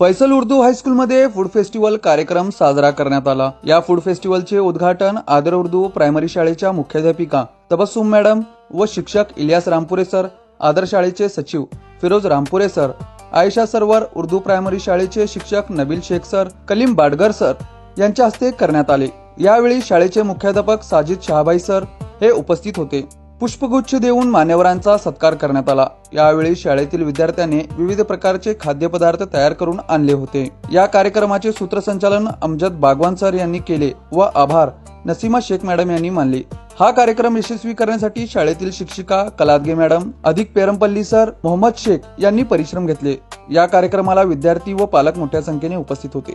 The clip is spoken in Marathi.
फैसल उर्दू हायस्कूलमध्ये फूड फेस्टिवल कार्यक्रम साजरा करण्यात आला. या फूड फेस्टिवलचे उद्घाटन आदर उर्दू प्रायमरी शाळेच्या मुख्याध्यापिका तबस्सुम मॅडम व शिक्षक इलियास रामपुरे सर आदर शाळेचे सचिव फिरोज रामपुरे सर आयशा सरवर उर्दू प्रायमरी शाळेचे शिक्षक नबील शेख सर कलीम बाडगर सर यांच्या हस्ते करण्यात आले. यावेळी शाळेचे मुख्याध्यापक साजिद शहाबाई सर हे उपस्थित होते. पुष्पगुच्छ देऊन मान्यवरांचा सत्कार करण्यात आला. यावेळी शाळेतील विद्यार्थ्यांनी विविध प्रकारचे खाद्यपदार्थ तयार करून आणले होते. या कार्यक्रमाचे सूत्रसंचालन अमजद बागवान सर यांनी केले व आभार नसीमा शेख मॅडम यांनी मानले. हा कार्यक्रम यशस्वी करण्यासाठी शाळेतील शिक्षिका कलादगे मॅडम अधिक पेरमपल्ली सर मोहम्मद शेख यांनी परिश्रम घेतले. या कार्यक्रमाला विद्यार्थी व पालक मोठ्या संख्येने उपस्थित होते.